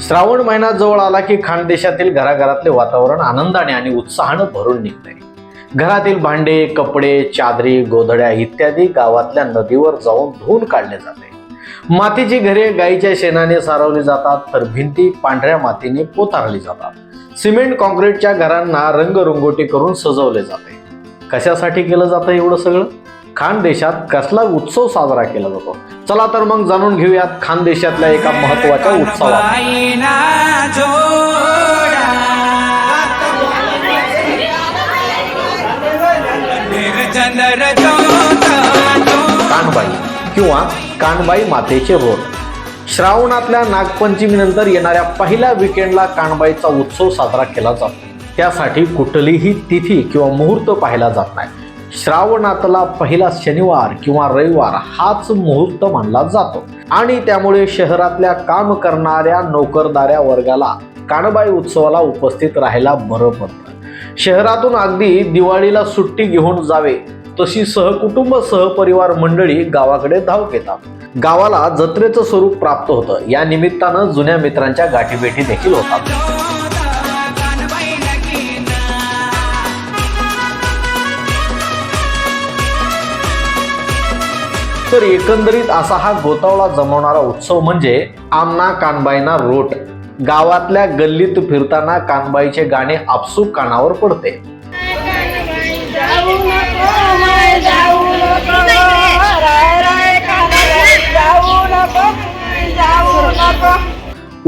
श्रावण महिना जवळ आला की खानदेशातील घराघरातले वातावरण आनंदाने आणि उत्साहानं भरून निघते. घरातील भांडे कपडे चादरी गोधड्या इत्यादी गावातल्या नदीवर जाऊन धुवून काढले जाते. मातीची घरे गाईच्या शेणाने सारवली जातात तर भिंती पांढऱ्या मातीने पोतारली जातात. सिमेंट कॉन्क्रीटच्या घरांना रंगरंगोटी करून सजवले जाते. कशासाठी केलं जातं एवढं सगळं? खानदेशात कसला उत्सव साजरा केला जातो? चला तर मग जाणून घेऊयात खानदेशातल्या एका महत्त्वाच्या उत्सवात. कानबाई किंवा कानबाई मातेचे रोड. श्रावणातल्या नागपंचमीनंतर येणाऱ्या पहिल्या विकेंडला कानबाईचा उत्सव साजरा केला जातो. त्यासाठी कुठलीही तिथी किंवा मुहूर्त पाहिला जात नाही. श्रावणातला पहिला शनिवार किंवा रविवार हाच मुहूर्त मानला जातो. आणि त्यामुळे शहरातल्या काम करणाऱ्या नोकरदाऱ्या वर्गाला कानबाई उत्सवाला उपस्थित राहायला बरं पडतं. शहरातून अगदी दिवाळीला सुट्टी घेऊन जावे तशी सहकुटुंब सहपरिवार मंडळी गावाकडे धाव घेतात. गावाला जत्रेचं स्वरूप प्राप्त होतं. या निमित्तानं जुन्या मित्रांच्या गाठीभेटी देखील होतात. तर एकंदरीत असा हा गोतावळा जमवणारा उत्सव म्हणजे आमना कानबाईना रोट. गावातल्या गल्लीत फिरताना कानबाईचे गाणे आपसूक कानावर पडते.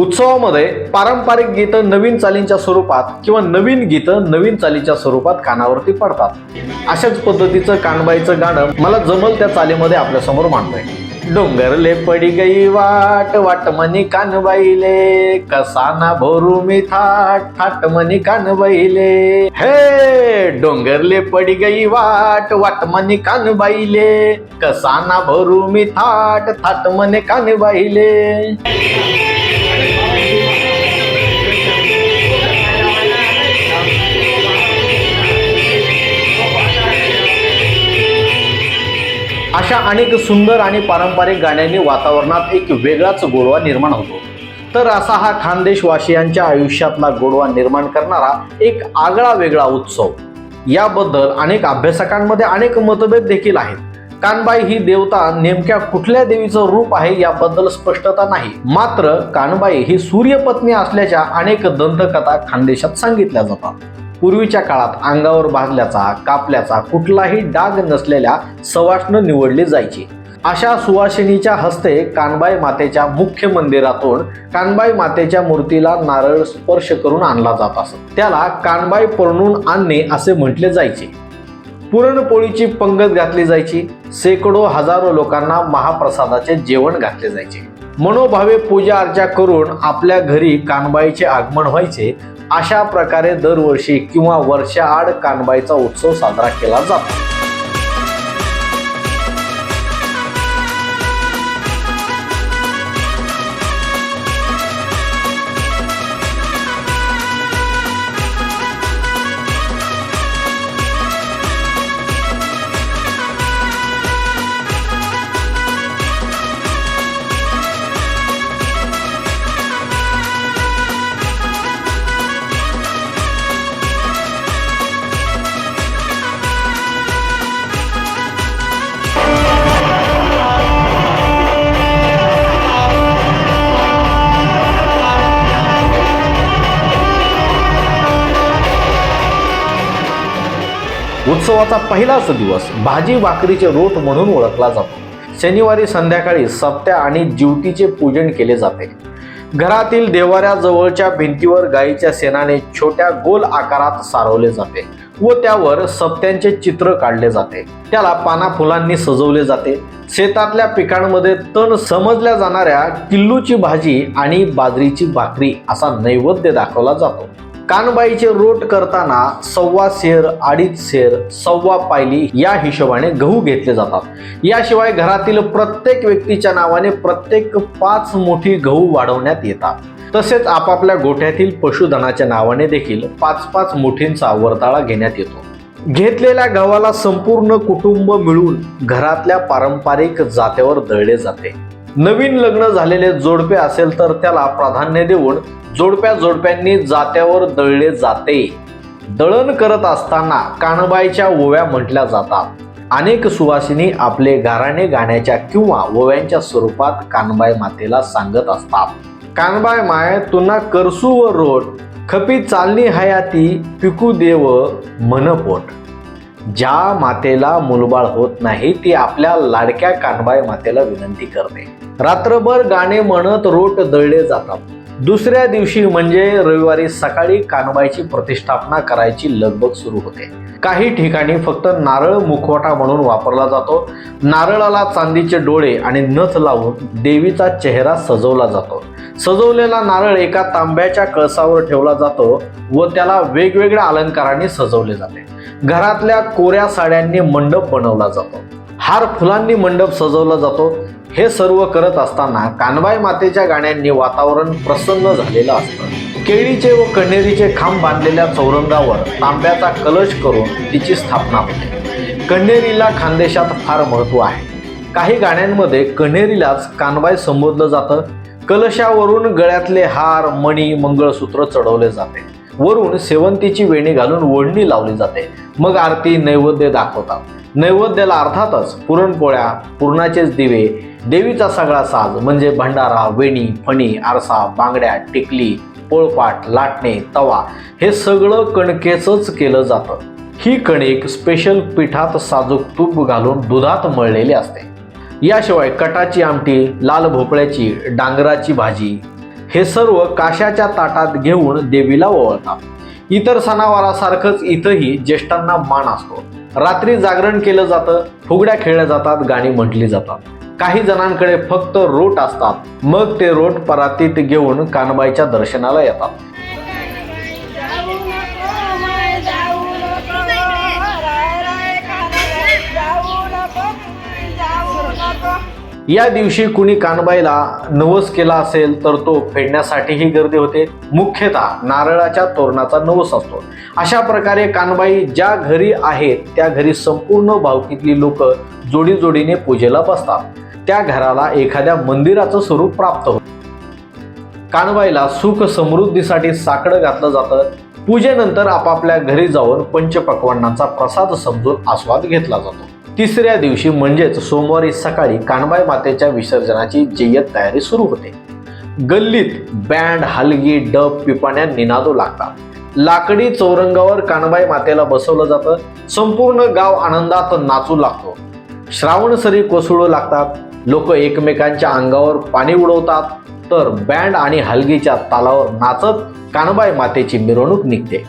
उत्सवामध्ये पारंपरिक गीतं नवीन चालींच्या स्वरूपात किंवा नवीन गीतं नवीन चालीच्या स्वरूपात कानावरती पडतात. अशाच पद्धतीचं कानबाईचं गाणं मला जमल त्या चालीमध्ये आपल्यासमोर मांडलंय डोंगरले पडी गई वाट वाट मनी कानबाईले कसाना भोरू मी थाट थाट मनी कानबाईले. हे डोंगरले पडी गई वाट वाट मनी कानबाईले कसाना भोरू मी थाट थाट मनी कानबाईले. अनेक सुंदर आणि पारंपरिक गाण्यांनी वातावरणात एक वेगळाच गोडवा निर्माण होतो. तर असा हा खानदेशवासियांच्या आयुष्यातला गोडवा निर्माण करणारा एक आगळा वेगळा उत्सव. याबद्दल अनेक अभ्यासकांमध्ये अनेक मतभेद देखील आहेत. कानबाई ही देवता नेमक्या कुठल्या देवीचं रूप आहे याबद्दल स्पष्टता नाही. मात्र कानबाई ही सूर्यपत्नी असल्याच्या अनेक दंतकथा खानदेशात सांगितल्या जातात. पूर्वीच्या काळात अंगावर भाजल्याचा कापल्याचा कुठलाही डाग नसलेल्या सवाष्ण निवडली जायची. अशा सुवासिनीच्या हस्ते कानबाई मातेच्या मुख्य मंदिरातून कानबाई मातेच्या मूर्तीला नारळ स्पर्श करून आणला जात असत. त्याला कानबाई परणून आणणे असे म्हटले जायचे. पुरणपोळीची पंगत घातली जायची. शेकडो हजारो लोकांना महाप्रसादाचे जेवण घातले जायचे. मनोभावे पूजा अर्चा करून आपल्या घरी कानबाईचे आगमन व्हायचे. अशा प्रकारे दरवर्षी किंवा वर्षाआड कानबाईचा उत्सव साजरा केला जातो. उत्सवाचा पहिलाच दिवस भाजी भाकरीचे रोट म्हणून ओळखला जातो. शनिवारी संध्याकाळी सप्त्या आणि ज्योतीचे पूजन केले जाते. घरातील देवाऱ्याजवळच्या भिंतीवर गाईच्या शेणाने छोट्या गोल आकारात सारवले जाते व त्यावर सप्त्यांचे चित्र काढले जाते. त्याला पाना फुलांनी सजवले जाते. शेतातल्या पिकांमध्ये तण समजल्या जाणाऱ्या किल्लूची भाजी आणि बाजरीची भाकरी असा नैवेद्य दाखवला जातो. कानबाईचे रोट करताना सव्वा शेर अडीच शेर सव्वा पायली या हिशोबाने गहू घेतले जातात. याशिवाय घरातील प्रत्येक व्यक्तीच्या नावाने प्रत्येक पाच मोठी गहू वाढवण्यात येतात. तसेच आपापल्या गोठ्यातील पशुधनाच्या नावाने देखील पाच पाच मुठींचा वरताळा घेण्यात येतो. घेतलेल्या गव्हाला संपूर्ण कुटुंब मिळून घरातल्या पारंपरिक जात्यावर दळले जाते. नवीन लग्न झालेले जोडपे असेल तर त्याला प्राधान्य देऊन जोडप्या जोडप्यांनी जात्यावर दळले जाते. दळण करत असताना कानबाईच्या ओव्या म्हटल्या जातात. अनेक सुवासिनी आपले गाराणे गाण्याच्या किंवा ओव्यांच्या स्वरूपात कानबाई मातेला सांगत असतात. कानबाई माय तुना करसू व रोट खपी चालणी हयाती पिकू देव मनपोट. ज्या मातेला मुलबाळ होत नाही ती आपल्या लाडक्या कानबाई मातेला विनंती करते. रात्रभर गाणे म्हणत रोट दळले जातात. दुसऱ्या दिवशी म्हणजे रविवारी सकाळी कानबाईची प्रतिष्ठापना करायची लगबग सुरू होते. काही ठिकाणी फक्त नारळ मुखवटा म्हणून वापरला जातो. नारळाला चांदीचे डोळे आणि नथ लावून देवीचा चेहरा सजवला जातो. सजवलेला नारळ एका तांब्याच्या कळसावर ठेवला जातो व त्याला वेगवेगळ्या अलंकारांनी सजवले जाते. घरातल्या कोऱ्या साड्यांनी मंडप बनवला जातो. हार फुलांनी मंडप सजवला जातो. हे सर्व करत असताना कानबाई मातेच्या गाण्यांनी वातावरण प्रसन्न झालेलं असतं. केळीचे व कण्हेरीचे खांब बांधलेल्या चौरंगावर तांब्याचा कलश करून तिची स्थापना होते. कण्हेरीला खानदेशात फार महत्त्व आहे. काही गाण्यांमध्ये कण्हेरीलाच कानबाई संबोधलं जातं. कलशावरून गळ्यातले हार मणी मंगळसूत्र चढवले जाते. वरून सेवंतीची वेणी घालून ओढणी लावली जाते. मग आरती नैवेद्य दाखवतात. नैवेद्याला अर्थातच पुरणपोळ्या पुरणाचेच दिवे देवीचा सगळा साज म्हणजे भंडारा वेणी फणी आरसा बांगड्या टिकली पोळपाट लाटणे तवा हे सगळं कणकेचंच केलं जातं. ही कणिक स्पेशल पिठात साजूक तूप घालून दुधात मळलेली असते. याशिवाय कटाची आमटी लाल भोपळ्याची डांगराची भाजी हे सर्व काशाच्या ताटात घेऊन देवीला ओवळतात. इतर सणावारासारखंच इथंही ज्येष्ठांना मान असतो. रात्री जागरण केलं जातं फुगड्या खेळल्या जातात गाणी म्हटली जातात. काही जणांकडे फक्त रोट असतात. मग ते रोट परातीत घेऊन कानबाईच्या दर्शनाला येतात. या दिवशी कुणी कानबाईला नवस केला असेल तर तो फेडण्यासाठीही गर्दी होते. मुख्यतः नारळाच्या तोरणाचा नवस असतो. अशा प्रकारे कानबाई ज्या घरी आहेत त्या घरी संपूर्ण भावकीतली लोक जोडी जोडीने पूजेला बसतात. त्या घराला एखाद्या मंदिराचं स्वरूप प्राप्त होतं. कानबाईला सुख समृद्धीसाठी साकडं घातलं जातं. पूजेनंतर आपापल्या घरी जाऊन पंचपक्वांनाचा प्रसाद समजून आस्वाद घेतला जातो. तिसऱ्या दिवशी म्हणजेच सोमवारी सकाळी कानबाई मातेच्या विसर्जनाची जय्यत तयारी सुरू होते. गल्लीत बँड हलगी डब पिपाण्या निनादो लागतात. लाकडी चौरंगावर कानबाई मातेला बसवलं जातं. संपूर्ण गाव आनंदात नाचू लागतो. श्रावण सरी कोसळू लागतात. लोक एकमेकांच्या अंगावर पाणी उडवतात. तर बँड आणि हलगीच्या तालावर नाचत कानबाई मातेची मिरवणूक निघते.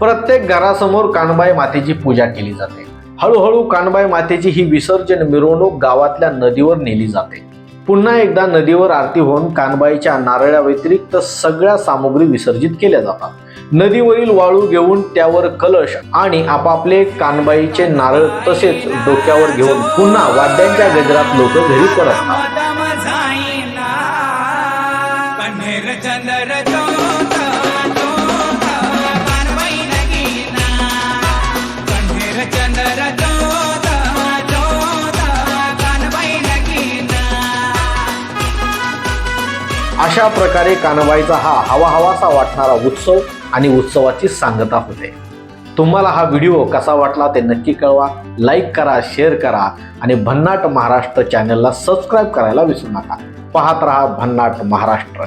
प्रत्येक घरासमोर कानबाई मातेची पूजा केली जाते. हळूहळू कानबाई मातेची ही विसर्जन मिरवणूक गावातल्या नदीवर नेली जाते. पुन्हा एकदा नदीवर आरती होऊन कानबाईच्या नारळ्या व्यतिरिक्त सगळ्या सामुग्री विसर्जित केल्या जातात. नदीवरील वाळू घेऊन त्यावर कलश आणि आपापले कानबाईचे नारळ तसेच डोक्यावर घेऊन पुन्हा वाद्यांच्या गजरात लोक घरी परततात. अशा प्रकारे कानबाईचा हा हवा हवासा वाटणारा उत्सव आणि उत्सवाची सांगता होते. तुम्हाला हा व्हिडिओ कसा वाटला ते नक्की कळवा लाईक करा शेअर करा आणि भन्नाट महाराष्ट्र चॅनलला सबस्क्राईब करायला विसरू नका. पाहत रहा भन्नाट महाराष्ट्र.